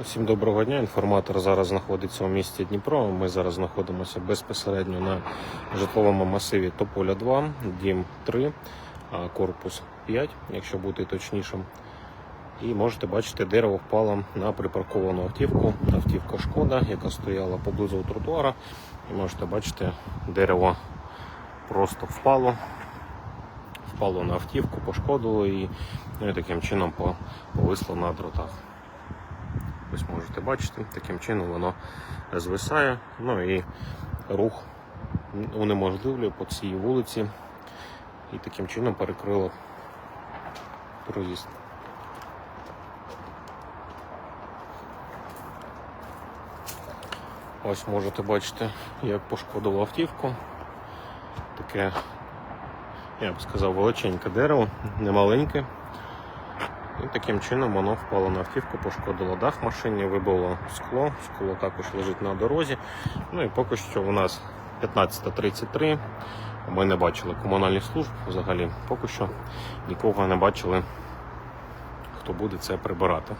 Всім доброго дня. Інформатор зараз знаходиться у місті Дніпро. Ми зараз знаходимося безпосередньо на житловому масиві Тополя 2, дім 3, корпус 5, якщо бути точнішим. І можете бачити, дерево впало на припарковану автівку. Автівка шкода, яка стояла поблизу тротуара. І можете бачити, дерево просто впало. Впало на автівку, пошкодило її, ну і таким чином повисло на дротах. Ось можете бачити, таким чином воно звисає. Ну і рух унеможливлює по цій вулиці і таким чином перекрило проїзд. Ось можете бачити, як пошкодило автівку. Таке, я б сказав, величеньке дерево, не маленьке. І таким чином воно впало на автівку, пошкодило дах машині, вибило скло. Скло також лежить на дорозі. Ну і поки що у нас 15.33. Ми не бачили комунальних служб взагалі. Поки що нікого не бачили, хто буде це прибирати.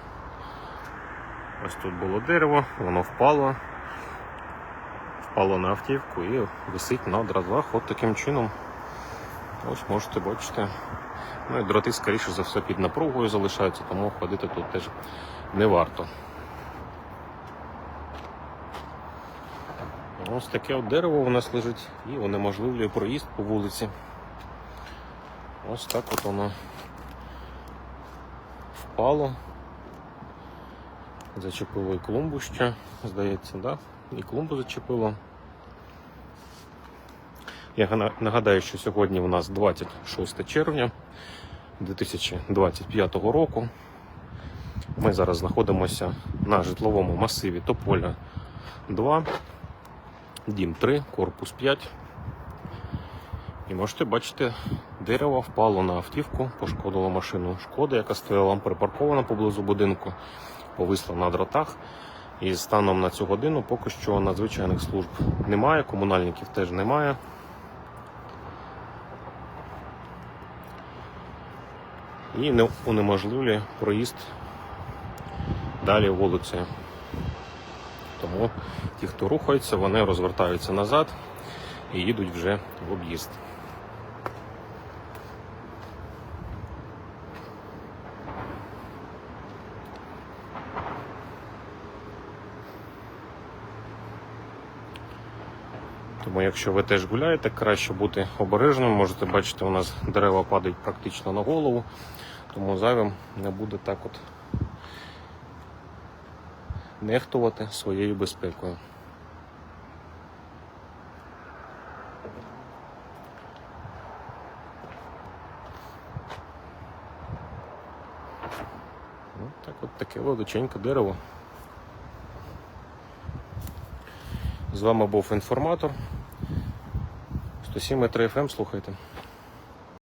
Ось тут було дерево, воно впало. Впало на автівку і висить на дротах. От таким чином. Ось можете бачити. Ну і дроти, скоріше за все, під напругою залишаються, тому ходити тут теж не варто. Ось таке от дерево у нас лежить і унеможливлює проїзд по вулиці. Ось так от воно впало. Зачепило і клумбу ще, здається, да? І клумбу зачепило. Я нагадаю, що сьогодні у нас 26 червня 2025 року. Ми зараз знаходимося на житловому масиві Тополя 2, дім 3, корпус 5. І можете бачити, дерево впало на автівку, пошкодило машину шкоди, яка стояла припаркована поблизу будинку, повисла на дротах. І станом на цю годину поки що надзвичайних служб немає, комунальників теж немає. І не унеможливлює проїзд далі вулицею. Тому ті, хто рухаються, вони розвертаються назад і їдуть вже в об'їзд. Тому якщо ви теж гуляєте, краще бути обережним. Можете бачити, у нас дерева падають практично на голову, тому зайвим не буде так от нехтувати своєю безпекою. Ну, так от таке величеньке дерево. З вами був інформатор. 107,3 FM, слухайте.